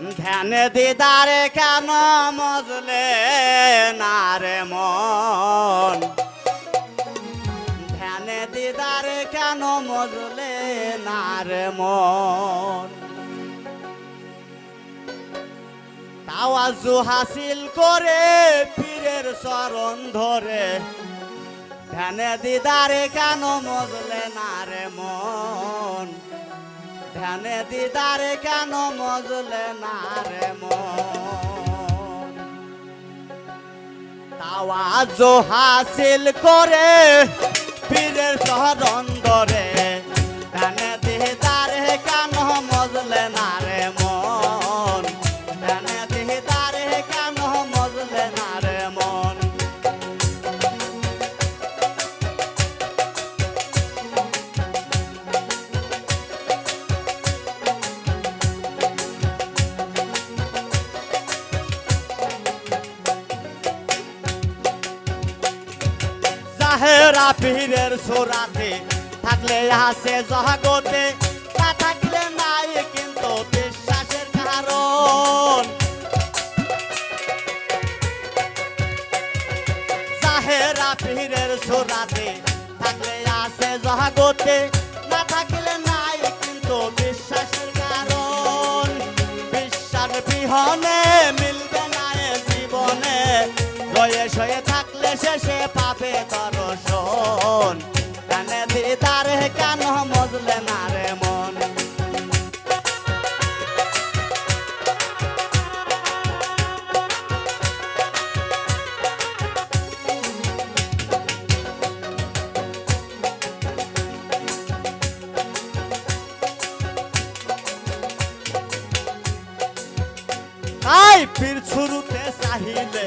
ধ্যানে দিদারে কেন মজলে না রে মন? ধ্যানে দিদারে কেন মজলে না রে মন? তাওয়াজু হাসিল করে পীরের চরণ ধরে। ধ্যানে দিদারে কেন মজলে না রে মন? ধ্যানে দিদারে কেন মজলে না রে তাওয়াজ হাসিল করে পীরের চরণ জাহেরা পীরের সোরাতে থাকলে আসে জগতে তা থাকলে নাই কিন্তু বিশ্বাসের কারণ জাহেরা পীরের সোরাতে থাকলে আসে জগতে না থাকলে নাই শেষে পাবে দর্শন। কানে দিদারে কেন মজলে না রে মন। আই পীর শুরুতে চাহিলে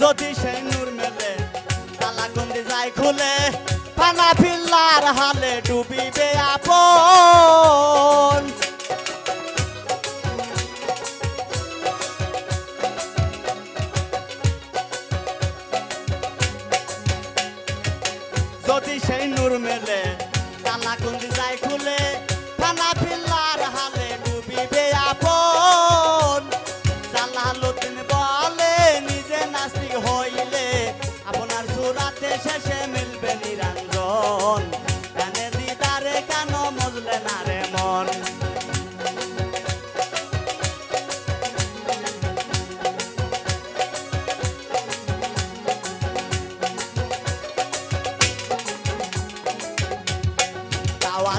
যদি সেই নূর মেলে, তালা গন্দি যায় খুলে, পানা ফিল্লার হালে ডুবিবে আপন। যদি সেই নূর মেলে, তালা গন্দি যায় খুলে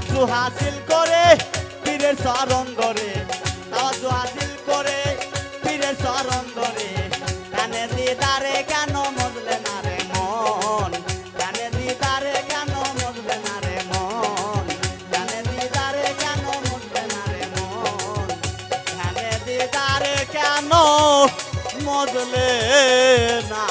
তাওয়াজু হাসিল করে পীরের চরণ ধরে তাওয়াজু হাসিল করে পীরের চরণ ধরে কানে দিদারে কেন মজলে না রে মন? কানে দিদারে কেন মজলে না রে মন? কানে দিদারে কেন মজলে না রে মন? কানে দিদারে কেন মজলে না